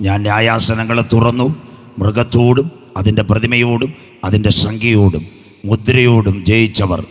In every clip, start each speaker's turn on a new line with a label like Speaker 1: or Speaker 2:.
Speaker 1: ഞാൻ ന്യായാസനങ്ങളെ തുറന്നു മൃഗത്തോടും അതിന്റെ പ്രതിമയോടും അതിന്റെ സംഖ്യയോടും മുദ്രയോടും ജയിച്ചവർ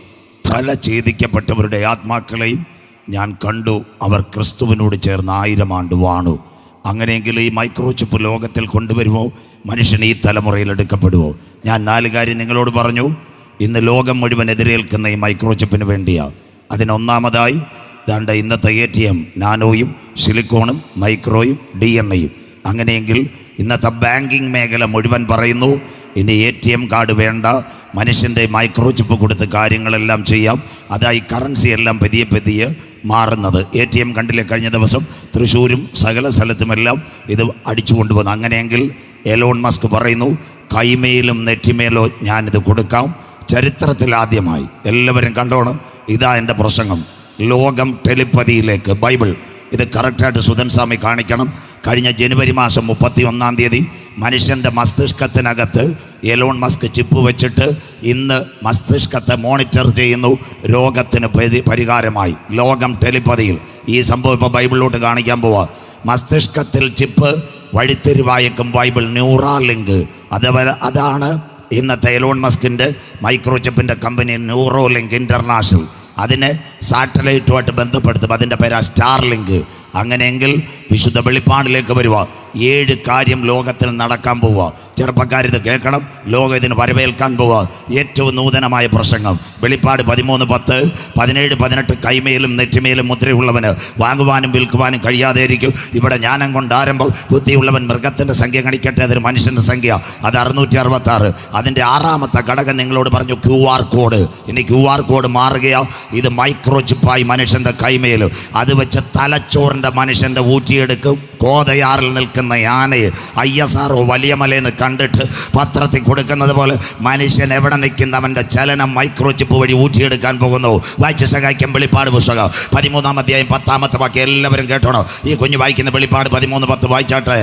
Speaker 1: തല ഛേദിക്കപ്പെട്ടവരുടെ ആത്മാക്കളെയും ഞാൻ കണ്ടു. അവർ ക്രിസ്തുവിനോട് ചേർന്ന് ആയിരം ആണ്ട് വാണു. അങ്ങനെയെങ്കിൽ ഈ മൈക്രോചിപ്പ് ലോകത്തിൽ കൊണ്ടുവരുമോ? മനുഷ്യൻ ഈ തലമുറയിൽ എടുക്കപ്പെടുമോ? ഞാൻ നാല് കാര്യം നിങ്ങളോട് പറഞ്ഞു. ഇന്ന് ലോകം മുഴുവൻ എതിരേൽക്കുന്ന ഈ മൈക്രോചിപ്പിന് വേണ്ടിയാണ് അതിനൊന്നാമതായി ദാണ്ട ഇന്നത്തെ എ ടി എം നാനോയും സിലിക്കോണും മൈക്രോയും ഡി എൻ എയും അങ്ങനെയെങ്കിൽ ഇന്നത്തെ ബാങ്കിങ് മേഖല മുഴുവൻ പറയുന്നു ഇനി എ ടി എം കാർഡ് വേണ്ട മനുഷ്യന്റെ മൈക്രോചിപ്പ് കൊടുത്ത് കാര്യങ്ങളെല്ലാം ചെയ്യാം. അതായി കറൻസി എല്ലാം പതിയെ പതിയെ മാറുന്നത്. എ ടി എം കണ്ടില്ലേ കഴിഞ്ഞ ദിവസം? തൃശ്ശൂരും സകല സ്ഥലത്തുമെല്ലാം ഇത് അടിച്ചു കൊണ്ടുപോകുന്നു അങ്ങനെയെങ്കിൽ എലോൺ മസ്ക് പറയുന്നു കൈമേലും നെറ്റിമേലോ ഞാനിത് കൊടുക്കാം. ചരിത്രത്തിൽ ആദ്യമായി. എല്ലാവരും കണ്ടോണം. ഇതാ എന്റെ പ്രസംഗം. ലോകം ടെലിപ്പതിയിലേക്ക് ബൈബിൾ. ഇത് കറക്റ്റായിട്ട് സുധൻ സ്വാമി കാണിക്കണം. കഴിഞ്ഞ ജനുവരി മാസം മുപ്പത്തി ഒന്നാം തീയതി മനുഷ്യന്റെ മസ്തിഷ്കത്തിനകത്ത് എലോൺ മസ്ക് ചിപ്പ് വെച്ചിട്ട് ഇന്ന് മസ്തിഷ്കത്തെ മോണിറ്റർ ചെയ്യുന്നു. രോഗത്തിന് പരി- പരിഹാരമായി. ലോകം ടെലിപ്പതിയിൽ. ഈ സംഭവം ഇപ്പോൾ ബൈബിളിലോട്ട് കാണിക്കാൻ പോവാ. മസ്തിഷ്കത്തിൽ ചിപ്പ് വഴിത്തിരിവായക്കും ബൈബിൾ ന്യൂറാ ലിങ്ക് അതേപോലെ അതാണ് ഇന്നത്തെ എലോൺ മസ്കിന്റെ മൈക്രോചിപ്പിന്റെ കമ്പനി ന്യൂറോ ലിങ്ക് ഇന്റർനാഷണൽ അതിനെ സാറ്റലൈറ്റുമായിട്ട് ബന്ധപ്പെടുത്തും. അതിന്റെ പേരാ സ്റ്റാർ ലിങ്ക് അങ്ങനെയെങ്കിൽ വിശുദ്ധ വെളിപ്പാടിലേക്ക് വരുവാ. ഏഴ് കാര്യം ലോകത്തിൽ നടക്കാൻ പോവുക ചെറുപ്പക്കാരിത് കേൾക്കണം. ലോകം ഇതിന് വരവേൽക്കാൻ പോവുക. ഏറ്റവും നൂതനമായ പ്രസംഗം. വെളിപ്പാട് പതിമൂന്ന് പത്ത് പതിനേഴ് പതിനെട്ട് കൈമേലും നെറ്റിമേലും മുദ്രയുള്ളവന് വാങ്ങുവാനും വിൽക്കുവാനും കഴിയാതെ ഇരിക്കും ഇവിടെ ജ്ഞാനം കൊണ്ട് ആരംഭം. ബുദ്ധിയുള്ളവൻ മൃഗത്തിന്റെ സംഖ്യ കണിക്കട്ടെ അതൊരു മനുഷ്യന്റെ സംഖ്യ. അത് അറുന്നൂറ്റി അറുപത്താറ് അതിന്റെ ആറാമത്തെ ഘടകം നിങ്ങളോട് പറഞ്ഞു ക്യു ആർ കോഡ്. ഇനി ക്യു ആർ കോഡ് മാറുകയോ. ഇത് മൈക്രോ ചിപ്പായി മനുഷ്യന്റെ കൈമേൽ അത് വെച്ച് തലച്ചോറിന്റെ മനുഷ്യന്റെ ഊറ്റിയെടുക്കും. കോതയാറിൽ നിൽക്കുന്ന ആനയെ ഐ എസ് ആർ ഒ വലിയ മലയെന്ന് കണ്ടിട്ട് പത്രത്തിൽ കൊടുക്കുന്നത് പോലെ മനുഷ്യൻ എവിടെ നിൽക്കുന്നവന്റെ ചലനം മൈക്രോചിപ്പ് വഴി ഊറ്റിയെടുക്കാൻ പോകുന്നു? വായിച്ച സഹായിക്കും വെളിപ്പാട് പുസ്തകം. പതിമൂന്നാം അധ്യായം പത്താമത്തെ വാക്യം എല്ലാവരും കേട്ടോണോ? ഈ കുഞ്ഞ് വായിക്കുന്ന വെളിപ്പാട് പതിമൂന്ന് പത്ത് വായിച്ചാട്ടെ?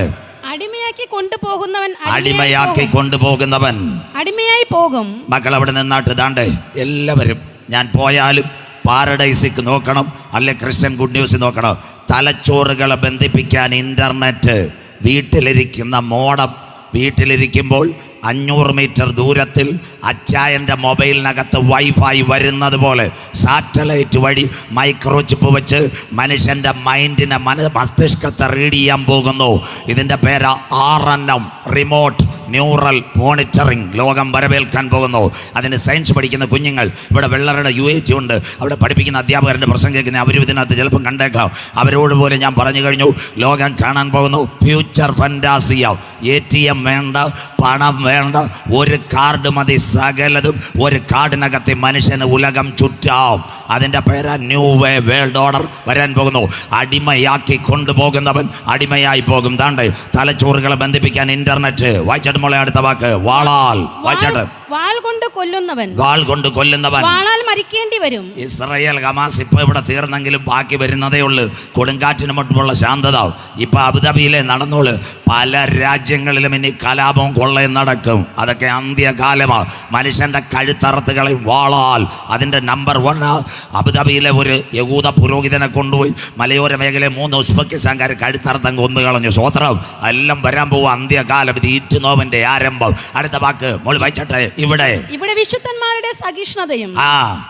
Speaker 2: അടിമയാക്കി കൊണ്ടുപോകുന്നവൻ
Speaker 1: അടിമയാക്കി കൊണ്ടുപോകുന്നവൻ.
Speaker 2: അടിമയായി പോകും.
Speaker 1: മക്കൾ അവിടെ നിന്നാട്ട് ദാണ്ടേ എല്ലാവരും ഞാൻ പോയാലും പാരഡൈസിക്ക് നോക്കണം അല്ലെ ക്രിസ്ത്യൻ ഗുഡ് ന്യൂസ് നോക്കണം. തലച്ചോറുകളെ ബന്ധിപ്പിക്കാൻ ഇന്റർനെറ്റ് വീട്ടിലിരിക്കുന്ന മോഡം വീട്ടിലിരിക്കുമ്പോൾ അഞ്ഞൂറ് മീറ്റർ ദൂരത്തിൽ അച്ചായന്റെ മൊബൈലിനകത്ത് വൈഫൈ വരുന്നത് പോലെ സാറ്റലൈറ്റ് വഴി മൈക്രോ ചിപ്പ് വെച്ച് മനുഷ്യന്റെ മൈൻഡിനെ മന മസ്തിഷ്കത്തെ റീഡ് ചെയ്യാൻ പോകുന്നു. ഇതിന്റെ പേര് R N M remote neural monitoring ലോകം വരവേൽക്കാൻ പോകുന്നു. അതിന് സയൻസ് പഠിക്കുന്ന കുഞ്ഞുങ്ങൾ ഇവിടെ വെള്ളറുടെ യു എ ടി ഉണ്ട്. അവിടെ പഠിപ്പിക്കുന്ന അധ്യാപകരുടെ പ്രശ്നം കേൾക്കുന്ന അവരും ഇതിനകത്ത് ചിലപ്പം കണ്ടേക്കാം. അവരോട് പോലെ ഞാൻ പറഞ്ഞു കഴിഞ്ഞു ലോകം കാണാൻ പോകുന്നു future fantasia A T M വേണ്ട പണം വേണ്ട ഒരു കാർഡ് മതി സകലതും. ഒരു കാർഡിനകത്തെ മനുഷ്യന് ഉലകം ചുറ്റാം. അതിന്റെ പേരാ ന്യൂ വേ വേൾഡ് ഓർഡർ. വരാൻ പോകുന്നു. അടിമയാക്കി കൊണ്ടുപോകുന്നവൻ അടിമയായി പോകും. താണ്ട് തലച്ചോറുകളെ ബന്ധിപ്പിക്കാൻ ഇന്റർനെറ്റ് വായിച്ചിട്ട് മോളെ അടുത്ത വാക്ക് വാളാൽ വായിച്ചിട്ട്
Speaker 2: വാൾ കൊണ്ട് കൊല്ലുന്നവൻ.
Speaker 1: വാൾ കൊണ്ട് കൊല്ലുന്നവൻ.
Speaker 2: വാളാൽ മരിക്കേണ്ടി വരും.
Speaker 1: ഇസ്രയേൽ ഹമാസ് ഇപ്പൊ ഇവിടെ തീർന്നെങ്കിലും ബാക്കി വരുന്നതേ ഉള്ളൂ. കൊടുങ്കാറ്റിന് മുട്ടുമുള്ള ശാന്തത. ഇപ്പൊ അബുദാബിയിലെ നടന്നോൾ. പല രാജ്യങ്ങളിലും ഇനി കലാപവും കൊള്ളയും നടക്കും. അതൊക്കെ അന്ത്യകാലമാണ് മനുഷ്യന്റെ കഴുത്തറത്തുകളെ വാളാൽ. അതിന്റെ നമ്പർ വൺ അബുദാബിയിലെ ഒരു യഹൂദ പുരോഹിതനെ കൊണ്ടുപോയി മലയോര മേഖലയിൽ മൂന്ന് ഉസ്ബക്കിസ്ഥാൻകാർ കഴുത്തറത്തം കൊന്നു കളഞ്ഞു. സ്വത്രം. എല്ലാം വരാൻ പോകും അന്ത്യകാലം ഇത് ഈറ്റുനോവിന്റെ ആരംഭം. അടുത്ത വാക്ക്. മോൾ വായിച്ചട്ടെ. ഇവിടെ.
Speaker 2: ഇവിടെ വിശുദ്ധന്മാരുടെ സഹിഷ്ണുതയും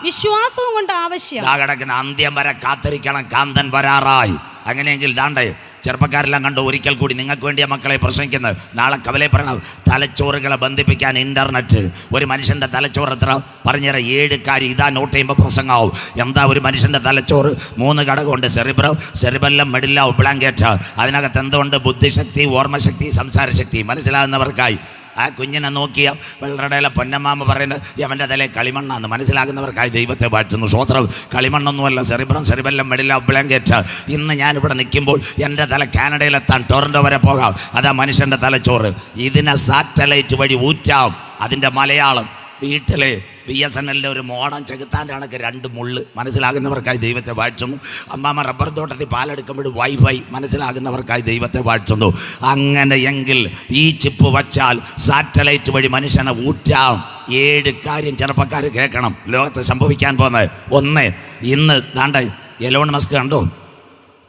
Speaker 2: വിശ്വാസവും കൊണ്ട് ആവശ്യം.
Speaker 1: കിടക്കുന്ന അന്ത്യം വരെ കാത്തിരിക്കണം കാന്തൻ വരാറായി. അങ്ങനെയെങ്കിൽ ദാണ്ടേ ചെറുപ്പക്കാരെല്ലാം കണ്ടു ഒരിക്കൽ കൂടി നിങ്ങൾക്ക് വേണ്ടിയ മക്കളെ പ്രസംഗിക്കുന്നത് നാളെ കവലെ പറയണം തലച്ചോറുകളെ ബന്ധിപ്പിക്കാൻ ഇന്റർനെറ്റ്. ഒരു മനുഷ്യന്റെ തലച്ചോറ് എത്ര? പറഞ്ഞുതരാം ഏഴ് കാര്യം. ഇതാ നോട്ട് ചെയ്യുമ്പോൾ പ്രസംഗമാവും. എന്താ ഒരു മനുഷ്യന്റെ തലച്ചോറ്? മൂന്ന് ഘടകമുണ്ട്. Cerebrum cerebellum medulla oblongata. അതിനകത്ത് എന്തുകൊണ്ട് ബുദ്ധിശക്തി ഓർമ്മശക്തി സംസാരശക്തി. മനസ്സിലാകുന്നവർക്കായി. ആ കുഞ്ഞിനെ നോക്കിയ വെള്ളടയിലെ പൊന്നമ്മാമ പറയുന്നത് അവന്റെ തലയിൽ കളിമണ്ണാന്ന് മനസ്സിലാകുന്നവർക്കായി ദൈവത്തെ വാഴ്ത്തുന്നു. സ്വോത്രം കളിമണ്ണൊന്നുമല്ല സെറിബ്രം സെറിബെല്ലം മെഡില ബ്ലാങ്കറ്റ്. ഇന്ന് ഞാനിവിടെ നിൽക്കുമ്പോൾ എന്റെ തല കാനഡയിലെത്താൻ ടൊറന്റോ വരെ പോകാം. അതാ മനുഷ്യന്റെ തലച്ചോറ്. ഇതിനെ സാറ്റലൈറ്റ് വഴി ഊറ്റാം. അതിന്റെ മലയാളം വീട്ടിലെ ബി എസ് എൻ എല്ലിന്റെ ഒരു മോഡം ചെകുത്താന്റെ കണക്ക് രണ്ട് മുള്ള്. മനസ്സിലാകുന്നവർക്കായി ദൈവത്തെ വാഴ്ത്തുന്നു. അമ്മാമ്മ റബ്ബർ തോട്ടത്തിൽ പാലെടുക്കുമ്പോൾ വൈഫൈ മനസ്സിലാകുന്നവർക്കായി ദൈവത്തെ വാഴ്ത്തുന്നു. അങ്ങനെയെങ്കിൽ ഈ ചിപ്പ് വച്ചാൽ സാറ്റലൈറ്റ് വഴി മനുഷ്യനെ ഊറ്റാം. ഏഴ് കാര്യം ചെറുപ്പക്കാർ കേൾക്കണം. ലോകത്ത് സംഭവിക്കാൻ പോകുന്നത്. ഒന്ന് ഇന്ന് ദാണ്ട എലോൺ മസ്ക് കണ്ടോ?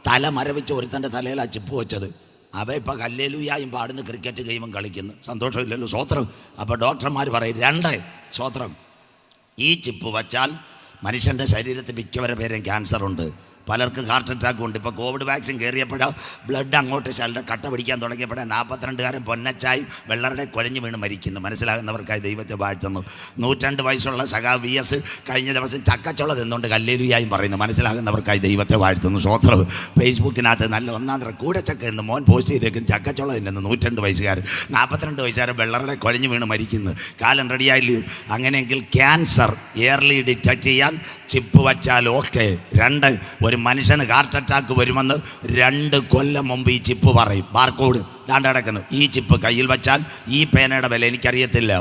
Speaker 1: തല മരവിച്ച് ഒരുത്തന്റെ തലയിൽ ആ ചിപ്പ് വെച്ചത്. അവ ഇപ്പം കല്ലേലുയായും പാടുന്ന ക്രിക്കറ്റ് ഗെയിമും കളിക്കുന്നു. സന്തോഷമില്ലല്ലോ സ്വോത്രം. അപ്പോൾ ഡോക്ടർമാർ പറയും രണ്ട് സ്വോത്രം. ഈ ചിപ്പ് വച്ചാൽ മനുഷ്യന്റെ ശരീരത്തിൽ മിക്കവരെ പേരും ക്യാൻസർ ഉണ്ട്. പലർക്കും ഹാർട്ട് അറ്റാക്ക് ഉണ്ട്. ഇപ്പോൾ കോവിഡ് വാക്സിൻ കയറിയപ്പോഴോ ബ്ലഡ് അങ്ങോട്ട് ശരീരം കട്ട പിടിക്കാൻ തുടങ്ങിയപ്പോഴേ നാൽപ്പത്തിരണ്ടുകാരൻ പൊന്നച്ചായി വെള്ളറുടെ കുഴഞ്ഞു വീണ് മരിക്കുന്നു. മനസ്സിലാകുന്നവർക്കായി ദൈവത്തെ വാഴ്ത്തുന്നു. നൂറ്റണ്ട് വയസ്സുള്ള സഖാ വി എസ് കഴിഞ്ഞ ദിവസം ചക്കച്ചുള തിന്നുകൊണ്ട് കല്ലേലുയായും പറയുന്നു. മനസ്സിലാകുന്നവർക്കായി ദൈവത്തെ വാഴ്ത്തുന്നു. സ്വോത്രം ഫേസ്ബുക്കിനകത്ത് നല്ല ഒന്നാം തരം കൂടച്ചക്ക എന്ന് മോൻ പോസ്റ്റ് ചെയ്തേക്കും ചക്കച്ചുള തിന്നുന്നു. നൂറ്റണ്ട് വയസ്സുകാരൻ നാൽപ്പത്തിരണ്ട് വയസ്സുകാരൻ വെള്ളറുടെ കുഴഞ്ഞു വീണ് മരിക്കുന്നു. കാലം റെഡിയായില്ലയോ അങ്ങനെയെങ്കിൽ ക്യാൻസർ ഇയർലി ഡിറ്റക്ട് ചെയ്യാൻ ചിപ്പ് വച്ചാൽ ഓക്കെ രണ്ട് ഒരു മനുഷ്യന് ഹാർട്ട് അറ്റാക്ക് വരുമെന്ന് രണ്ട് കൊല്ലം മുമ്പ് ഈ ചിപ്പ് പറയും. ബാർകോഡ് ദാണ്ട് കിടക്കുന്നു. ഈ ചിപ്പ് കയ്യിൽ വെച്ചാൽ ഈ പേനയുടെ വില എനിക്കറിയത്തില്ല.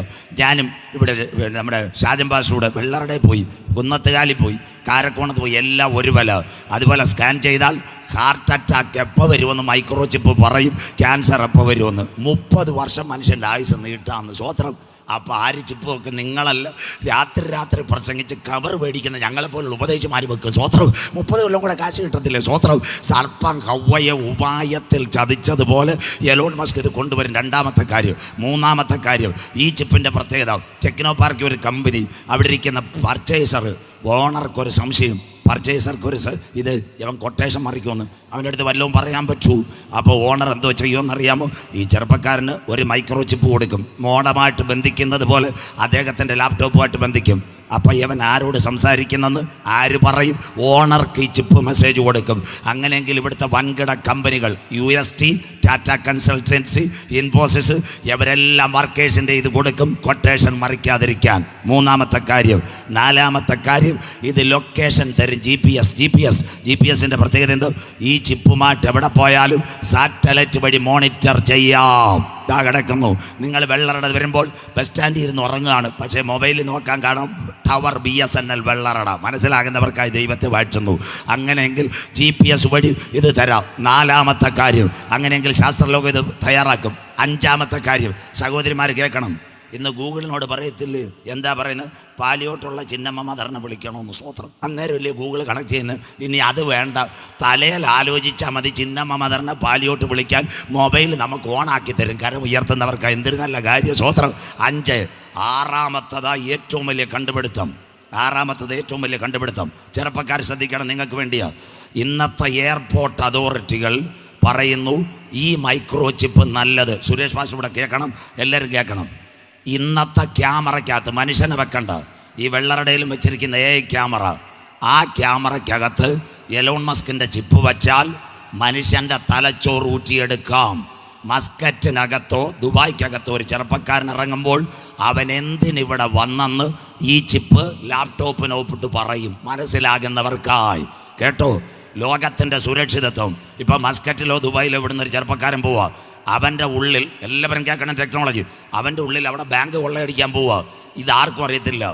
Speaker 1: ഞാനും ഇവിടെ നമ്മുടെ ഷാജൻ ബാസൂടെ വെള്ളറുടെ പോയി കുന്നത്തുകാലിൽ പോയി കാരക്കോണത്ത് പോയി എല്ലാം ഒരു വില. അതുപോലെ സ്കാൻ ചെയ്താൽ ഹാർട്ട് അറ്റാക്ക് എപ്പോൾ വരുമെന്ന് മൈക്രോ ചിപ്പ് പറയും. ക്യാൻസർ എപ്പോൾ വരുമെന്ന്. മുപ്പത് വർഷം മനുഷ്യന്റെ ആയുസ് നീട്ടാമെന്ന് സ്വോത്രം അപ്പോൾ ആര് ചിപ്പ് നിങ്ങളല്ല. രാത്രി രാത്രി പ്രസംഗിച്ച് കവർ മേടിക്കുന്ന ഞങ്ങളെപ്പോലുള്ള ഉപദേശിമാർ വെക്കും. സ്വോത്രം മുപ്പത് കൊല്ലം കൂടെ കാശ് കിട്ടത്തില്ലേ സ്വോത്രം? സർപ്പം കവ്വയെ ഉപായത്തിൽ ചതിച്ചതുപോലെ എലോൺ മസ്ക് ഇത് കൊണ്ടുവരും. രണ്ടാമത്തെ കാര്യം മൂന്നാമത്തെ കാര്യം ഈ ചിപ്പിന്റെ പ്രത്യേകത. ടെക്നോ പാർക്ക് ഒരു കമ്പനി അവിടെ ഇരിക്കുന്ന പർച്ചേസർ ഓണർക്കൊരു സംശയം പർച്ചേസർക്ക് ഒരു ഇത് ഇവൻ കൊട്ടേഷൻ മറിക്കുമെന്ന് അവന്റെ അടുത്ത് വല്ലതും പറയാൻ പറ്റൂ. അപ്പോൾ ഓണർ എന്തോ ചെയ്യുമെന്നറിയാമോ? ഈ ചെറുപ്പക്കാരന് ഒരു മൈക്രോ ചിപ്പ് കൊടുക്കും. മോഡമായിട്ട് ബന്ധിക്കുന്നത് പോലെ അദ്ദേഹത്തിന്റെ ലാപ്ടോപ്പുമായിട്ട് ബന്ധിക്കും. അപ്പം ഇവൻ ആരോട് സംസാരിക്കുന്നെന്ന്? ആര് പറയും? ഓണർക്ക് ഈ ചിപ്പ് മെസ്സേജ് കൊടുക്കും. അങ്ങനെയെങ്കിൽ ഇവിടുത്തെ വൻകിട കമ്പനികൾ U S T Tata consultancy Infosys ഇവരെല്ലാം വർക്കേഴ്സിന്റെ ഇത് കൊടുക്കും. കൊട്ടേഷൻ മറിക്കാതിരിക്കാൻ. മൂന്നാമത്തെ കാര്യം നാലാമത്തെ കാര്യം ഇത് ലൊക്കേഷൻ തരും G P S G P S G P എസിന്റെ പ്രത്യേകത എന്തോ? ഈ ചിപ്പുമായിട്ട് എവിടെ പോയാലും സാറ്റലൈറ്റ് വഴി മോണിറ്റർ ചെയ്യാം. ഇതാ കിടക്കുന്നു. നിങ്ങൾ വെള്ളറട വരുമ്പോൾ ബസ് സ്റ്റാൻഡിൽ ഇരുന്ന് ഉറങ്ങുകയാണ്. പക്ഷേ മൊബൈലിൽ നോക്കാൻ കാണാം. Tower B S N L Vellarada. മനസ്സിലാകുന്നവർക്കായി ദൈവത്തെ വാഴ്ത്തുന്നു. അങ്ങനെയെങ്കിൽ ജി പി എസ് വഴി ഇത് തരാം. നാലാമത്തെ കാര്യം. അങ്ങനെയെങ്കിൽ ശാസ്ത്രലോകം ഇത് തയ്യാറാക്കും. അഞ്ചാമത്തെ കാര്യം. സഹോദരിമാർ കേൾക്കണം. ഇന്ന് ഗൂഗിളിനോട് പറയത്തില്ലേ? എന്താ പറയുന്നത്? പാലിയോട്ടുള്ള ചിന്നമ്മ മദറിനെ വിളിക്കണമെന്ന് സ്വോത്രം അന്നേരമല്ലേ ഗൂഗിൾ കണക്ട് ചെയ്യുന്നത്? ഇനി അത് വേണ്ട. തലയിൽ ആലോചിച്ചാൽ മതി ചിന്നമ്മ മദറിനെ പാലിയോട്ട് വിളിക്കാൻ. മൊബൈൽ നമുക്ക് ഓണാക്കി തരും. കരം ഉയർത്തുന്നവർക്ക് എന്തൊരു നല്ല കാര്യം സ്വോത്രം അഞ്ച്. ആറാമത്തതാ ഏറ്റവും വലിയ കണ്ടുപിടുത്തം. ആറാമത്തത് ഏറ്റവും വലിയ കണ്ടുപിടുത്തം. ചെറുപ്പക്കാർ ശ്രദ്ധിക്കണം നിങ്ങൾക്ക് വേണ്ടിയാ. ഇന്നത്തെ എയർപോർട്ട് അതോറിറ്റികൾ പറയുന്നു ഈ മൈക്രോ ചിപ്പ് നല്ലത്. സുരേഷ് ഭാഷ ഇവിടെ കേൾക്കണം. എല്ലാവരും കേൾക്കണം. ഇന്നത്തെ ക്യാമറയ്ക്കകത്ത് മനുഷ്യനെ വെക്കണ്ട. ഈ വെള്ളറടയിലും വെച്ചിരിക്കുന്ന എ ക്യാമറ. ആ ക്യാമറയ്ക്കകത്ത് എലോൺ മസ്കിന്റെ ചിപ്പ് വച്ചാൽ മനുഷ്യന്റെ തലച്ചോറ് ഊറ്റിയെടുക്കാം. മസ്കറ്റിനകത്തോ ദുബായ്ക്കകത്തോ ഒരു ചെറുപ്പക്കാരൻ ഇറങ്ങുമ്പോൾ അവൻ എന്തിനിവിടെ വന്നെന്ന് ഈ ചിപ്പ് ലാപ്ടോപ്പിന് ഒപ്പിട്ട് പറയും. മനസ്സിലാകുന്നവർക്കായി. കേട്ടോ? ലോകത്തിന്റെ സുരക്ഷിതത്വം. ഇപ്പം മസ്കറ്റിലോ ദുബായിലോ ഇവിടുന്ന് ഒരു ചെറുപ്പക്കാരൻ പോവാ. അവന്റെ ഉള്ളിൽ എല്ലാവരും കേൾക്കണം ടെക്നോളജി അവന്റെ ഉള്ളിൽ അവിടെ ബാങ്ക് കൊള്ളയടിക്കാൻ പോവുക ഇതാർക്കും അറിയത്തില്ല.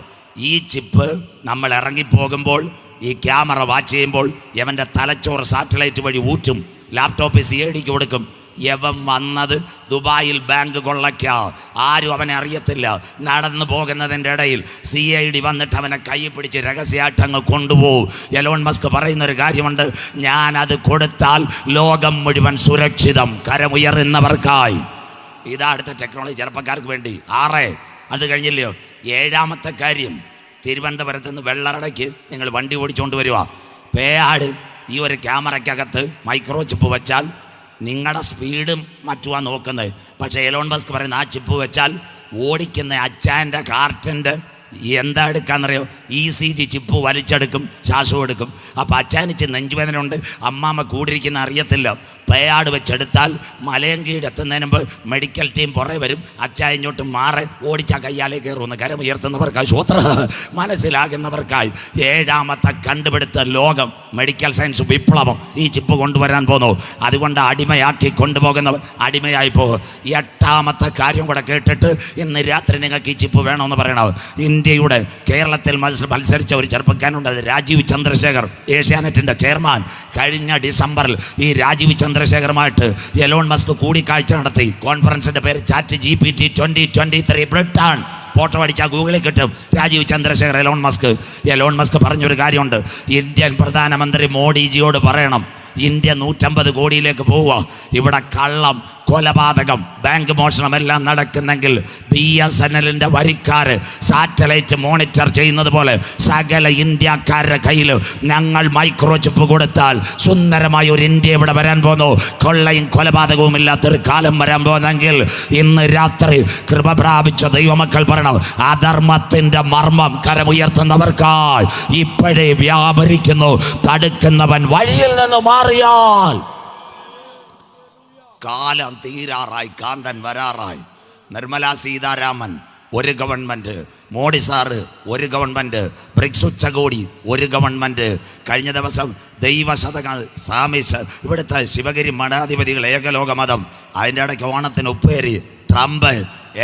Speaker 1: ഈ ചിപ്പ് നമ്മൾ ഇറങ്ങിപ്പോകുമ്പോൾ ഈ ക്യാമറ വാച്ച് ചെയ്യുമ്പോൾ ഇവന്റെ തലച്ചോറ് സാറ്റലൈറ്റ് വഴി ഊറ്റും. ലാപ്ടോപ്പിൽ സി ഐ ഡിക്ക് കൊടുക്കും. യവൻ വന്നത് ദുബായിൽ ബാങ്ക് കൊള്ളയ്ക്ക. ആരും അവനെ അറിയത്തില്ല. നടന്നു പോകുന്നതിന്റെ ഇടയിൽ സി ഐ ഡി വന്നിട്ട് അവനെ കൈ പിടിച്ച് രഹസ്യാട്ടങ്ങൾ കൊണ്ടുപോകും. എലോൺ മസ്ക് പറയുന്നൊരു കാര്യമുണ്ട്. ഞാൻ അത് കൊടുത്താൽ ലോകം മുഴുവൻ സുരക്ഷിതം കരമുയറുന്നവർക്കായി ഇതാ അടുത്ത ടെക്നോളജി ചെറുപ്പക്കാർക്ക് വേണ്ടി. ആറ് അത് കഴിഞ്ഞില്ലയോ? ഏഴാമത്തെ കാര്യം തിരുവനന്തപുരത്ത് നിന്ന് വെള്ളറടയ്ക്ക് നിങ്ങൾ വണ്ടി ഓടിച്ചുകൊണ്ട് വരിക പേയാട് ഈ ഒരു ക്യാമറയ്ക്കകത്ത് മൈക്രോ ചിപ്പ് വെച്ചാൽ നിങ്ങളുടെ സ്പീഡും മറ്റുവാ നോക്കുന്നത്. പക്ഷേ എലോൺ മസ്ക് പറയുന്ന ആ ചിപ്പ് വെച്ചാൽ ഓടിക്കുന്ന അച്ചാന്റെ കാർട്ടന്റെ എന്താ എടുക്കാന്നറിയോ? ഇ സി ജി ചിപ്പ് വലിച്ചെടുക്കും ശ്വാസവും എടുക്കും. അപ്പോൾ അച്ചാനിച്ച് നെഞ്ചുവേദന ഉണ്ട് അമ്മാമ്മ കൂടിയിരിക്കുന്ന അറിയത്തില്ല. പേയാട് വെച്ചെടുത്താൽ മലയങ്കീട് എത്തുന്നതിന് മുമ്പ് മെഡിക്കൽ ടീം പുറകെ വരും. അച്ചായഞ്ഞോട്ട് മാറി ഓടിച്ച കയ്യാലേ കയറുമെന്ന് കരം ഉയർത്തുന്നവർക്കായി ശ്രോത്ര മനസ്സിലാകുന്നവർക്കായി. ഏഴാമത്തെ കണ്ടുപിടുത്ത ലോകം മെഡിക്കൽ സയൻസ് വിപ്ലവം ഈ ചിപ്പ് കൊണ്ടുവരാൻ പോന്നു. അതുകൊണ്ട് അടിമയാക്കി കൊണ്ടുപോകുന്നവർ അടിമയായി പോകും. എട്ടാമത്തെ കാര്യം കൂടെ കേട്ടിട്ട് ഇന്ന് രാത്രി നിങ്ങൾക്ക് ഈ ചിപ്പ് വേണമെന്ന് പറയണത് ഇന്ത്യയുടെ കേരളത്തിൽ മത്സ- മത്സരിച്ച ഒരു ചെറുപ്പക്കാരനുണ്ട് രാജീവ് ചന്ദ്രശേഖർ ഏഷ്യാനെറ്റിന്റെ ചെയർമാൻ കഴിഞ്ഞ ഡിസംബറിൽ ഈ രാജീവ് ചന്ദ്രശേഖറുമായിട്ട് എലോൺ മസ്ക് കൂടിക്കാഴ്ച നടത്തി. കോൺഫറൻസിന്റെ പേര് chat G P T twenty twenty three. Britain photo അടിച്ചാൽ ഗൂഗിളിൽ കിട്ടും. Rajeev Chandrasekhar Elon Musk. Elon Musk പറഞ്ഞൊരു കാര്യമുണ്ട്. ഇന്ത്യൻ പ്രധാനമന്ത്രി മോഡിജിയോട് പറയണം. ഇന്ത്യ നൂറ്റമ്പത് കോടിയിലേക്ക് പോവുക. ഇവിടെ കള്ളം കൊലപാതകം ബാങ്ക് മോഷണം എല്ലാം നടക്കുന്നെങ്കിൽ ബി എസ് എൻ എല്ലിന്റെ വരിക്കാർ സാറ്റലൈറ്റ് മോണിറ്റർ ചെയ്യുന്നത് പോലെ സകല ഇന്ത്യക്കാരുടെ കയ്യിൽ ഞങ്ങൾ മൈക്രോ ചിപ്പ് കൊടുത്താൽ സുന്ദരമായ ഒരു ഇന്ത്യ ഇവിടെ വരാൻ പോകുന്നു. കൊള്ളയും കൊലപാതകവും ഇല്ലാത്തൊരു കാലം വരാൻ പോകുന്നെങ്കിൽ ഇന്ന് രാത്രി കൃപ പ്രാപിച്ച ദൈവമക്കൾ പറയണം അധർമ്മത്തിന്റെ മർമ്മം കരമുയർത്തുന്നവർക്കായി ഇപ്പോഴേ വ്യാപരിക്കുന്നു. തടുക്കുന്നവൻ വഴിയിൽ നിന്ന് മാറിയാൽ കാലം തീരാറായി കാന്തൻ വരാറായി. നിർമ്മല സീതാരാമൻ ഒരു ഗവൺമെന്റ് മോഡി സാറ് ഒരു ഗവൺമെന്റ് ബ്രിക്സ് ഉച്ചകോടി ഒരു ഗവൺമെന്റ് കഴിഞ്ഞ ദിവസം ദൈവശതക സ്വാമി ഇവിടുത്തെ ശിവഗിരി മഠാധിപതികൾ ഏകലോക മതം അതിന്റെ ഇടയ്ക്ക് ഓണത്തിന് ഉപ്പേരി ട്രംപ്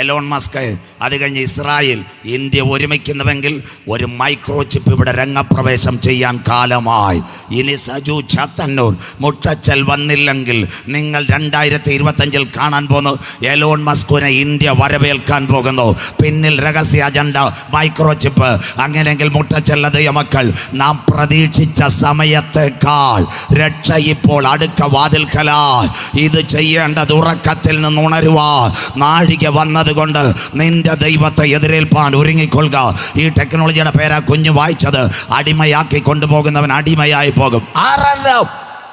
Speaker 1: എലോൺ മസ്ക് അത് കഴിഞ്ഞ് ഇസ്രായേൽ ഇന്ത്യ ഒരുമിക്കുന്നുവെങ്കിൽ ഒരു മൈക്രോ ചിപ്പ് ഇവിടെ രംഗപ്രവേശം ചെയ്യാൻ കാലമായി. ഇനി സജു ചത്തന്നൂർ മുട്ടച്ചൽ വന്നില്ലെങ്കിൽ നിങ്ങൾ രണ്ടായിരത്തി ഇരുപത്തഞ്ചിൽ കാണാൻ പോകുന്നു എലോൺ മസ്കുവിനെ ഇന്ത്യ വരവേൽക്കാൻ പോകുന്നു. പിന്നിൽ രഹസ്യ അജണ്ട മൈക്രോ ചിപ്പ് അങ്ങനെയെങ്കിൽ മുട്ടച്ചല്ല ദൈവമക്കൾ നാം പ്രതീക്ഷിച്ച സമയത്തേക്കാൾ രക്ഷ ഇപ്പോൾ അടുക്ക വാതിൽക്കലാ. ഇത് ചെയ്യേണ്ടത് ഉറക്കത്തിൽ നിന്ന് ഉണരുവാ. നാഴിക വന്നതുകൊണ്ട് നിന്റെ ദൈവത്തെ എതിരേൽപ്പാൻ ഒരുങ്ങിക്കൊള്ളുക. ഈ ടെക്നോളജിയുടെ പേരാ കുഞ്ഞു വായിച്ചത്. അടിമയാക്കി കൊണ്ടുപോകുന്നവൻ അടിമയായി പോകും. ആരെല്ലാം?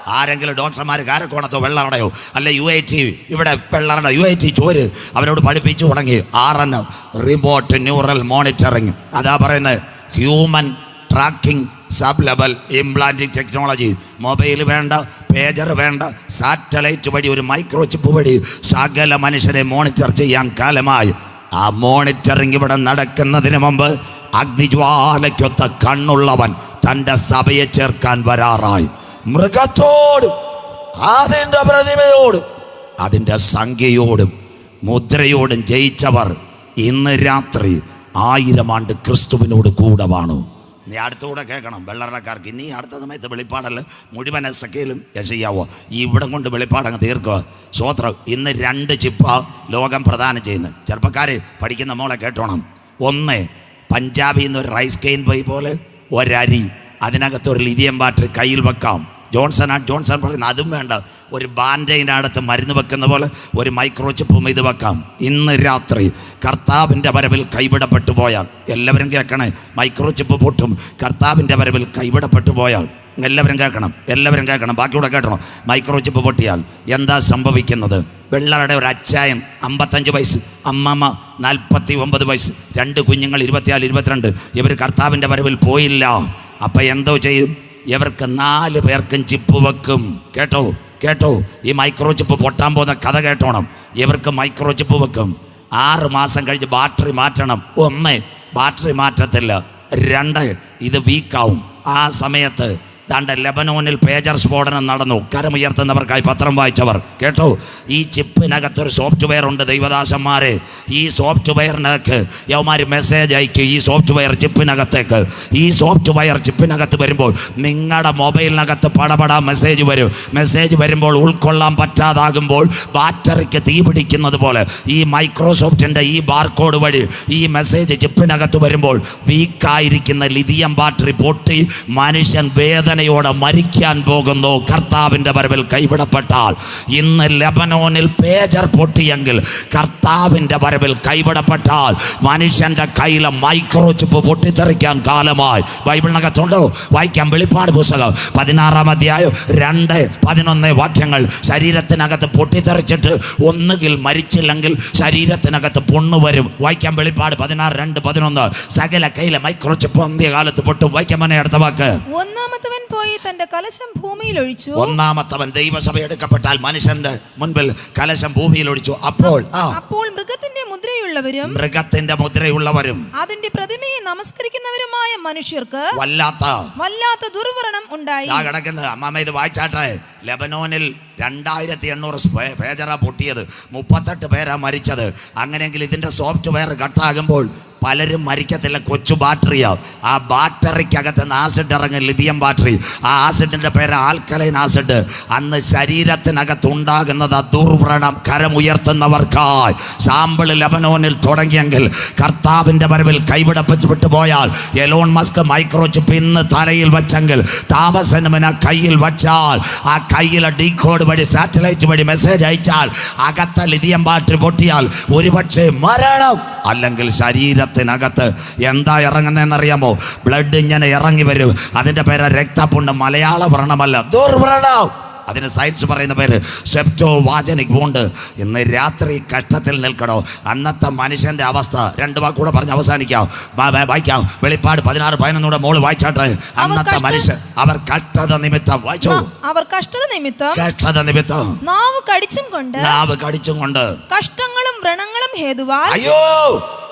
Speaker 1: ആരെങ്കിലും ഡോക്ടർമാർ കാരക്കോണത്തോ വെള്ളറടയോ? അല്ലെ യു ഐ ടി ഇവിടെ വെള്ളറട യു ഐ ടി ചോര്. അവരോട് പഠിപ്പിച്ചു തുടങ്ങി. ആറെണ്ണം. Remote neural monitoring. അതാ പറയുന്നത്. Human tracking sub level implanting technology. Mobile വേണ്ട. പേജർ വേണ്ട. സാറ്റലൈറ്റ് വഴി ഒരു മൈക്രോ ചിപ്പ് വഴി സകല മനുഷ്യരെ മോണിറ്റർ ചെയ്യാൻ കാലമായി. ആ മോണിറ്ററിംഗ് ഇവിടെ നടക്കുന്നതിന് മുമ്പ് അഗ്നിജ്വാലയ്ക്കൊത്ത കണ്ണുള്ളവൻ തന്റെ സഭയെ ചേർക്കാൻ വരാറായി. മൃഗത്തോടും അതിന്റെ പ്രതിമയോടും അതിന്റെ സംഖ്യയോടും മുദ്രയോടും ജയിച്ചവർ ഇന്ന് രാത്രി ആയിരം ആണ്ട് ക്രിസ്തുവിനോട് കൂടെ വാണു. ഇനി അടുത്തുകൂടെ കേൾക്കണം. വെള്ളറക്കാർക്ക് ഇനി അടുത്ത സമയത്ത് വെളിപ്പാടല്ല? മുഴുവൻ സഖയിലും യശയ്യാവോ. ഈ ഇവിടം കൊണ്ട് വെളിപ്പാടങ്ങ് തീർക്കുക. സ്വോത്രം ഇന്ന് രണ്ട് ചിപ്പ ലോകം പ്രദാനം ചെയ്യുന്നത് ചെറുപ്പക്കാർ പഠിക്കുന്ന മോളെ കേട്ടോണം. ഒന്ന് പഞ്ചാബിൽ നിന്ന് ഒരു റൈസ് കെയിൻ പോയി പോലെ ഒരരി. അതിനകത്ത് ഒരു ലിതിയം ബാറ്ററി കയ്യിൽ വെക്കാം. ജോൺസൺ ആ ജോൺസൺ പറയുന്ന അതും വേണ്ട. ഒരു ബാൻഡൈന്റെ അടുത്ത് മരുന്ന് വെക്കുന്ന പോലെ ഒരു മൈക്രോ ചിപ്പും ഇത് വെക്കാം. ഇന്ന് രാത്രി കർത്താവിന്റെ വരവിൽ കൈവിടപ്പെട്ടു പോയാൽ എല്ലാവരും കേൾക്കണേ? മൈക്രോ ചിപ്പ് പൊട്ടും കർത്താവിന്റെ വരവിൽ കൈവിടപ്പെട്ടു പോയാൽ. എല്ലാവരും കേൾക്കണം എല്ലാവരും കേൾക്കണം ബാക്കിയൂടെ കേട്ടണം മൈക്രോ ചിപ്പ് പൊട്ടിയാൽ എന്താ സംഭവിക്കുന്നത്? വെള്ളറുടെ ഒരു അച്ചായൻ അമ്പത്തഞ്ച് വയസ്സ് അമ്മമ്മ നാൽപ്പത്തി ഒമ്പത് വയസ്സ് രണ്ട് കുഞ്ഞുങ്ങൾ ഇരുപത്തിനാല് ഇരുപത്തിരണ്ട്. ഇവർ കർത്താവിന്റെ വരവിൽ പോയില്ല. അപ്പം എന്തോ ചെയ്യും? ഇവർക്ക് നാല് പേർക്കും ചിപ്പ് വെക്കും. കേട്ടോ? കേട്ടോ ഈ മൈക്രോ ചിപ്പ് പൊട്ടാൻ പോകുന്ന കഥ കേട്ടോണം. ഇവർക്ക് മൈക്രോ ചിപ്പ് വെക്കും. ആറ് മാസം കഴിഞ്ഞ് ബാറ്ററി മാറ്റണം. ഒന്ന് ബാറ്ററി മാറ്റത്തില്ല. രണ്ട് ഇത് വീക്കാവും ആ സമയത്ത് ദാണ്ട ലെബനോനിൽ പേജർ സ്ഫോടനം നടന്നു. കരമുയർത്തുന്നവർക്കായി പത്രം വായിച്ചവർ. കേട്ടോ? ഈ ചിപ്പിനകത്തൊരു സോഫ്റ്റ്വെയർ ഉണ്ട് ദൈവദാസന്മാരെ. ഈ സോഫ്റ്റ്വെയറിനകത്ത് യവമാർ മെസ്സേജ് അയക്കും. ഈ സോഫ്റ്റ്വെയർ ചിപ്പിനകത്തേക്ക്. ഈ സോഫ്റ്റ്വെയർ ചിപ്പിനകത്ത് വരുമ്പോൾ നിങ്ങളുടെ മൊബൈലിനകത്ത് പടപടാ മെസ്സേജ് വരും. മെസ്സേജ് വരുമ്പോൾ ഉൾക്കൊള്ളാൻ പറ്റാതാകുമ്പോൾ ബാറ്ററിക്ക് തീ പിടിക്കുന്നത് പോലെ ഈ മൈക്രോസോഫ്റ്റിന്റെ ഈ ബാർകോഡ് വഴി ഈ മെസ്സേജ് ചിപ്പിനകത്ത് വരുമ്പോൾ വീക്കായിരിക്കുന്ന ലിഥിയം ബാറ്ററി പൊട്ടി മനുഷ്യൻ വേദനയോടെ മരിക്കാൻ പോകുന്നു. കർത്താവിന്റെ വരവിൽ കൈവിടപ്പെട്ടാൽ ഇന്ന് ലബനോനിൽ പേജർ പൊട്ടിയെങ്കിൽ കർത്താവിന്റെ വരവിൽ കൈവിടപ്പെട്ടാൽ മനുഷ്യന്റെ കയ്യിലെ മൈക്രോ ചിപ്പ് പൊട്ടിത്തെറിക്കാൻ കാലമായി. ബൈബിളിനകത്തുണ്ടോ? വായിക്കാം വെളിപ്പാട് പുസ്തകം. പതിനാറാം അധ്യായം രണ്ട് പതിനൊന്ന് വാക്യങ്ങൾ. ശരീരത്തിനകത്ത് പൊട്ടിത്തെറിച്ചിട്ട് ഒന്നുകിൽ മരിച്ചില്ലെങ്കിൽ ശരീരത്തിനകത്ത് പൊണ്ണു വരും. വായിക്കാം വെളിപ്പാട് പതിനാറ് രണ്ട് പതിനൊന്ന്. സകല കയ്യിലെ മൈക്രോ ചിപ്പ് അന്ത്യകാലത്ത് പൊട്ടും. വായിക്കാൻ അടുത്ത വാക്ക്.
Speaker 3: ഒന്നാമത്തവൻ പോയി തന്റെ കലശം ഭൂമിയിൽ ഒഴിച്ചു.
Speaker 1: ഒന്നാമത്തവൻ ദൈവസഭ എടുക്കപ്പെട്ടാൽ മനുഷ്യന്റെ മുൻപിൽ കലശം ഭൂമിയിൽ ഒഴിച്ചു. അപ്പോൾ
Speaker 3: അപ്പോൾ മൃഗത്തിന്റെ മുദ്രയുള്ളവരും
Speaker 1: മൃഗത്തിന്റെ മുദ്രയുള്ളവരും
Speaker 3: അതിന്റെ പ്രതിമയെ നമസ്കരിക്കുന്നവരുമായ മനുഷ്യർക്ക്
Speaker 1: വല്ലാത്ത
Speaker 3: വല്ലാത്ത ദുർവരണം ഉണ്ടായി.
Speaker 1: കിടക്കുന്നത്. അമ്മാമ ഇത് വായിച്ചാട്ടെ. ലെബനോനിൽ രണ്ടായിരത്തി എണ്ണൂറ് പേജറ പൊട്ടിയത്. മുപ്പത്തെട്ട് പേരാ മരിച്ചത്. അങ്ങനെയെങ്കിൽ ഇതിന്റെ സോഫ്റ്റ്വെയർ കട്ടാകുമ്പോൾ പലരും മരിക്കത്തില്ല. കൊച്ചു ബാറ്ററിയാവും ആ ബാറ്ററിക്കകത്ത് നിന്ന് ആസിഡ് ഇറങ്ങും. Lithium battery. ആ ആസിഡിന്റെ പേര് ആൽക്കലൈൻ ആസിഡ്. അന്ന് ശരീരത്തിനകത്ത് ഉണ്ടാകുന്നത് ദുർവ്രണം കരമുയർത്തുന്നവർക്കായി സാമ്പിൾ ലെബനോനിൽ തുടങ്ങിയെങ്കിൽ കർത്താവിന്റെ വരവിൽ കൈവിടപ്പിച്ച് വിട്ടുപോയാൽ എലോൺ മസ്ക് മൈക്രോ ചിപ്പ് ഇന്ന് തലയിൽ വെച്ചെങ്കിൽ താമസനമിന കയ്യിൽ വച്ചാൽ ആ കയ്യിലെ ഡീ കോഡ് വഴി സാറ്റലൈറ്റ് വഴി മെസ്സേജ് അയച്ചാൽ അകത്തെ ലിഥിയം ബാറ്ററി പൊട്ടിയാൽ ഒരുപക്ഷെ മരണം അല്ലെങ്കിൽ ശരീരത്തിനകത്ത് എന്താ ഇറങ്ങുന്നതെന്നറിയാമോ? ബ്ലഡ് ഇങ്ങനെ ഇറങ്ങി വരും. അതിന്റെ പേര് രക്തപ്പുണ്ട് മലയാള വ്രണമല്ല. ദുർവ്രണം. അതിന് സയൻസ് പറയുന്ന പേര് സെപ്റ്റോ വാചനിക് ബോണ്ട് ഇന്ന് രാത്രി കഷ്ടത്തിൽ നിൽക്കണോ? അന്നത്തെ മനുഷ്യന്റെ അവസ്ഥ രണ്ട് വാക്കൂടെ പറഞ്ഞ് അവസാനിക്കാം. വായിക്കാം. വെളിപ്പാട് പതിനാറ് പതിനൊന്നൂടെ മോൾ വായിച്ചാട്ടെ. അന്നത്തെ മനുഷ്യൻ അവർ കഷ്ടത നിമിത്തം വായിച്ചു?
Speaker 3: അവർ കഷ്ടത നിമിത്തം
Speaker 1: കഷ്ടത നിമിത്തം.
Speaker 3: നാവ് കടിച്ചും കൊണ്ട്
Speaker 1: നാവ് കടിച്ചും കൊണ്ട്.
Speaker 3: കഷ്ടങ്ങളും വ്രണങ്ങളും ഹേതുവായി
Speaker 1: അയ്യോ!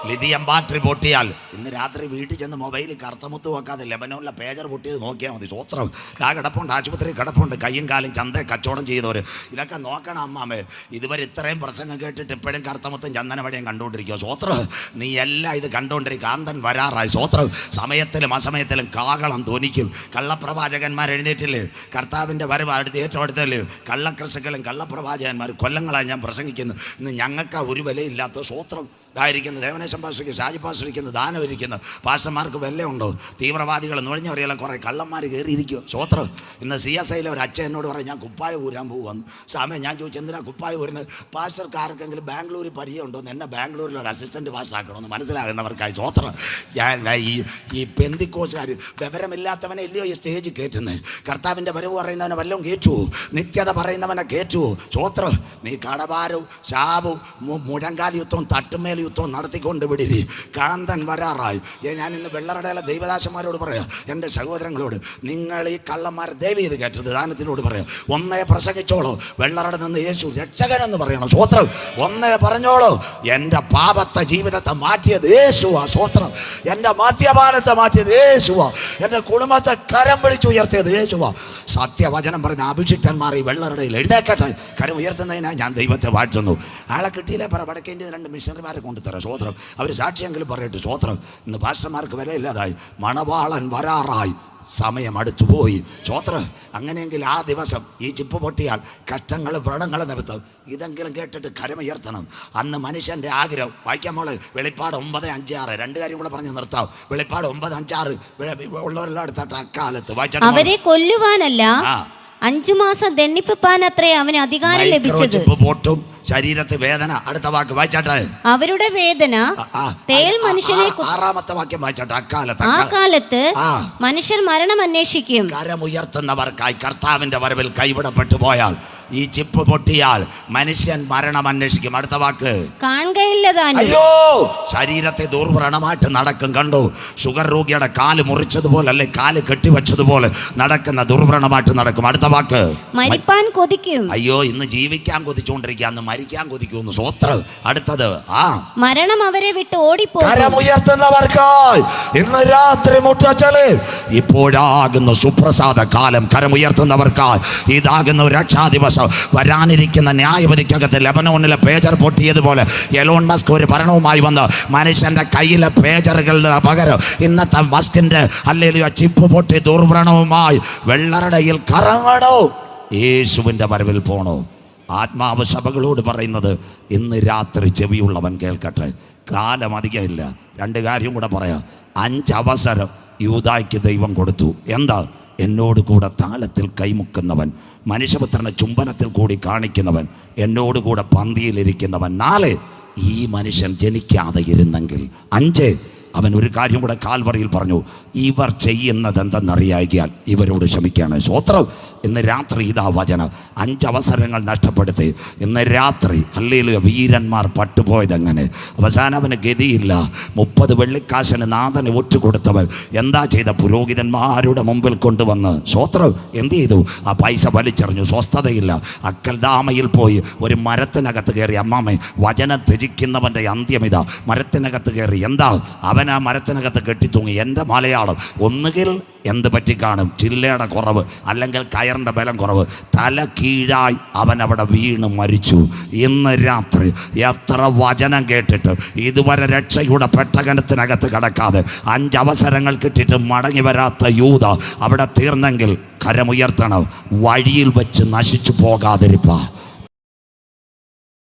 Speaker 1: ലിഥിയം ബാറ്ററി പൊട്ടിയാൽ ഇന്ന് രാത്രി വീട്ടിൽ ചെന്ന് മൊബൈലിൽ കറുത്തമുത്ത് വെക്കാതെ ലെബനോനിലെ പേജർ പൊട്ടിയത് നോക്കിയാൽ മതി. സ്വത്രം. ആ കിടപ്പുണ്ട് ആശുപത്രി കിടപ്പുണ്ട്. കയ്യും കാലും ചന്ത കച്ചവടം ചെയ്തവർ ഇതൊക്കെ നോക്കണം അമ്മാമേ. ഇതുവരെ ഇത്രയും പ്രസംഗം കേട്ടിട്ട് ഇപ്പോഴും കറുത്തമുത്തും ചന്ദനവടിയും കണ്ടുകൊണ്ടിരിക്കുക സ്വത്രം. നീ എല്ലാം ഇത് കണ്ടുകൊണ്ടിരിക്കുക കാന്തൻ വരാറായി. സ്വത്രം. സമയത്തിലും അസമയത്തിലും കാകളം ധ്വനിക്കും. കള്ളപ്രവാചകന്മാർ എഴുന്നേറ്റില്ലേ? കർത്താവിന്റെ വരവ് അടുത്ത് ഏറ്റവും അടുത്തല്ലേ? കള്ളക്രിസുക്കളും കള്ളപ്രവാചകന്മാർ കൊല്ലങ്ങളായി ഞാൻ പ്രസംഗിക്കുന്നു. ഇന്ന് ഞങ്ങൾക്ക് ഒരു വിലയില്ലാത്ത സ്വത്രം. ഇതായിരിക്കുന്നത് ദേവനേശം പാസ്റ്റർക്ക് ഷാജി പാസ്റ്റർ ഇരിക്കുന്നു. പാഷന്മാർക്ക് വല്ലതുണ്ടോ തീവ്രവാദികൾ എന്ന് പറഞ്ഞാൽ കുറേ കള്ളന്മാർ കയറിയിരിക്കുമോ സ്വത്രം ഇന്ന് സി എസ് ഐയിലെ ഒരു അച്ഛൻ എന്നോട് പറയും ഞാൻ കുപ്പായ ഊരാൻ പോകുമെന്ന് സമയം ഞാൻ ചോദിച്ചു എന്തിനാ കുപ്പായ ഊരുന്നത്? പാഷർക്ക് ആർക്കെങ്കിലും ബാംഗ്ലൂരിൽ പരിചയമുണ്ടോ? എന്ന് എന്നെ ബാംഗ്ലൂരിൽ ഒരു അസിസ്റ്റന്റ് പാഷാക്കണമെന്ന് മനസ്സിലാകുന്നവർക്കായി സ്വത്രം ഞാൻ ഈ ഈ പെന്തിക്കോസുകാർ വിവരമില്ലാത്തവനെ ഇല്ലയോ ഈ സ്റ്റേജ് കയറ്റുന്നത് കർത്താവിന്റെ വരവ് പറയുന്നവനെ വല്ലതും കയറ്റുവോ നിത്യത പറയുന്നവനെ കയറ്റുവോ സ്വത്രം നീ കടഭാരവും ശാപവും മുഴങ്കാൽ യുദ്ധവും തട്ടുമേൽ യുദ്ധവും നടത്തിക്കൊണ്ട് വിടിരി. കാന്തൻ വരാറായി ഞാൻ ഇന്ന് വെള്ളറടയിലെ ദൈവദാസന്മാരോട് പറയാം. എന്റെ സഹോദരങ്ങളോട് നിങ്ങൾ ഈ കള്ളന്മാർ ദൈവം ഇത് കേട്ടത് ദാനത്തിനോട് പറയാം. ഒന്നേ പ്രസംഗിച്ചോളൂ. വെള്ളറട നിന്ന് യേശു രക്ഷകനെന്ന് പറയണം. സ്വോത്രം. ഒന്നേ പറഞ്ഞോളൂ. എന്റെ പാപത്തെ ജീവിതത്തെ മാറ്റിയത് യേശുവാ. സ്വോത്രം. എന്റെ മദ്യപാനത്തെ മാറ്റിയത് യേശുവാ. എന്റെ കുടുംബത്തെ കരം പിടിച്ചുയർത്തിയത് യേശുവാ. സത്യവചനം പറഞ്ഞ അഭിഷിക്തന്മാർ ഈ വെള്ളറടയിൽ എഴുതേക്കട്ടെ കരം ഉയർത്തുന്നതിനായി ഞാൻ ദൈവത്തെ വാഴ്ത്തുന്നു. ആളെ കിട്ടിയില്ലേ പറ വടക്കേന്റെ രണ്ട് മിഷണറിമാരെ കൊണ്ടുതരാം സ്വോത്രം. അവർ സാക്ഷിയെങ്കിലും പറയട്ടെ. സ്വോത്രം. ഇന്ന് ഭാഷമാർക്ക് വിലയില്ലാതായി മണവാളൻ വരാറായി. സമയം അടുത്തുപോയി ചോത്ര അങ്ങനെയെങ്കിൽ ആ ദിവസം ഈ ചിപ്പ് പൊട്ടിയാൽ കഷ്ടങ്ങൾ വ്രണങ്ങൾ നിമിത്തം ഇതെങ്കിലും കേട്ടിട്ട് കരമുയർത്തണം അന്ന് മനുഷ്യന്റെ ആഗ്രഹം വായിക്കാൻ മോൾ വെളിപ്പാട് ഒമ്പത് അഞ്ചാറ് രണ്ട് കാര്യം കൂടെ പറഞ്ഞ് നിർത്താം. വെളിപ്പാട് ഒമ്പത് അഞ്ചാറ് ഉള്ളവരെല്ലാം എടുത്തിട്ട് അക്കാലത്ത് വായിച്ചാൽ
Speaker 4: അവരെ കൊല്ലുവാനല്ല. അഞ്ചു മാസം ദണ്ണിപ്പാൻ അത്രേ അവന് അധികാരം ലഭിച്ചത്.
Speaker 1: പൊട്ടും. ശരീരത്തിൽ വേദന. അടുത്ത വാക്ക് വായിച്ചാട്ടെ.
Speaker 4: അവരുടെ വേദന തേൽ മനുഷ്യനെ
Speaker 1: ആറാമത്തെ വാക്യം വായിച്ചാട്ടെ അക്കാലത്ത്
Speaker 4: ആ കാലത്ത് മനുഷ്യർ മരണം അന്വേഷിക്കും.
Speaker 1: കരമുയർത്തുന്നവർക്കായി കർത്താവിന്റെ വരവിൽ കൈവിടപ്പെട്ടു പോയാൽ ഈ ചിപ്പ് പൊട്ടിയാൽ മനുഷ്യൻ മരണം അന്വേഷിക്കും. അടുത്ത വാക്ക്. അയ്യോ ശരീരത്തെ ദുർവ്രണമായിട്ട് നടക്കും കണ്ടു? ഷുഗർ രോഗിയുടെ കാൽ മുറിച്ചതുപോലെ അല്ലെ കാൽ കെട്ടിവെച്ചതുപോലെ നടക്കുന്ന ദുർവ്രണമായിട്ട് നടക്കും. അടുത്ത വാക്ക്.
Speaker 4: മരിപ്പാൻ കൊതിക്കും.
Speaker 1: അയ്യോ ഇന്ന് ജീവിക്കാൻ കൊതിച്ചുകൊണ്ടിരിക്കുക അന്ന് മരിക്കാൻ കൊതിക്കുന്നു സ്വത്ര അടുത്തത്. ആ.
Speaker 4: മരണം അവരെ വിട്ട് ഓടിപ്പോകും.
Speaker 1: കരമുയർത്തുന്നവർക്കായി ഇന്ന് രാത്രി മുട്ടച്ചൽ. ഇപ്പോഴാകുന്ന സുപ്രസാദ കാലം കരമുയർത്തുന്നവർക്ക് ഇതാകുന്ന ഒരു രക്ഷാദിവസം വരാനിരിക്കുന്ന ന്യായപതിക്കകത്ത് ലെബനോണിലെ പേജർ പൊട്ടിയതുപോലെ എലോൺ മസ്ക് ഒരു ഭരണവുമായി വന്ന് മനുഷ്യന്റെ കയ്യിലെ പേജറുകളുടെ പകരം ഇന്നത്തെ മസ്കിന്റെ അല്ലെങ്കിൽ ചിപ്പ് പൊട്ടി ദുർവ്രണവുമായി വെള്ളറടയിൽ കറങ്ങണോ? യേശുവിന്റെ വരവിൽ പോണോ? ആത്മാവ് സഭകളോട് പറയുന്നത് ഇന്ന് രാത്രി ചെവിയുള്ളവൻ കേൾക്കട്ടെ. കാലം അധികമില്ല രണ്ട് കാര്യം കൂടെ പറയാം. അഞ്ചവസരം യൂതായ്ക്ക് ദൈവം കൊടുത്തു. എന്താ? എന്നോട് കൂടെ താലത്തിൽ കൈമുക്കുന്നവൻ മനുഷ്യപുത്രനെ ചുംബനത്തിൽ കൂടി കാണിക്കുന്നവൻ എന്നോട് കൂടെ പന്തിയിലിരിക്കുന്നവൻ. നാല് ഈ മനുഷ്യൻ ജനിക്കാതെ ഇരുന്നെങ്കിൽ. അഞ്ച് അവൻ ഒരു കാര്യം കൂടെ കാൽവറിയിൽ പറഞ്ഞു ഇവർ ചെയ്യുന്നത് എന്തെന്നറിയാകിയാൽ ഇവരോട് ക്ഷമിക്കുകയാണ്. സ്വത്രം ഇന്ന് രാത്രി ഇതാ വചനം. അഞ്ചവസരങ്ങൾ നഷ്ടപ്പെടുത്തി. ഇന്ന് രാത്രി അല്ലെങ്കിൽ വീരന്മാർ പട്ടുപോയതെങ്ങനെ അവസാനം അവന് ഗതിയില്ല. മുപ്പത് വെള്ളിക്കാശന് നാഥന് ഒറ്റ കൊടുത്തവൻ എന്താ ചെയ്ത? പുരോഹിതന്മാരുടെ മുമ്പിൽ കൊണ്ടുവന്ന്. സ്വത്രം എന്ത് ചെയ്തു? ആ പൈസ വലിച്ചെറിഞ്ഞു. സ്വസ്ഥതയില്ല. അക്കൽദാമയിൽ പോയി ഒരു മരത്തിനകത്ത് കയറി അമ്മാമ്മ വചനം ത്യജിക്കുന്നവന്റെ അന്ത്യം ഇതാ. മരത്തിനകത്ത് കയറി. എന്താ? അവൻ ആ മരത്തിനകത്ത് കെട്ടിത്തൂങ്ങി. എന്റെ മലയാളം ഒന്നുകിൽ എന്ത് പറ്റി കാണും? ചില്ലയുടെ കുറവ് അല്ലെങ്കിൽ കയറിന്റെ ബലം കുറവ്. തല കീഴായി അവൻ അവിടെ വീണ് മരിച്ചു. ഇന്ന് രാത്രി എത്ര വചനം കേട്ടിട്ട് ഇതുവരെ രക്ഷയുടെ പെട്ടകനത്തിനകത്ത് കിടക്കാതെ അഞ്ച് അവസരങ്ങൾ കിട്ടിയിട്ട് മടങ്ങി വരാത്ത യൂത അവിടെ തീർന്നെങ്കിൽ കരമുയർത്തണം. വഴിയിൽ വെച്ച് നശിച്ചു പോകാതിരിപ്പാ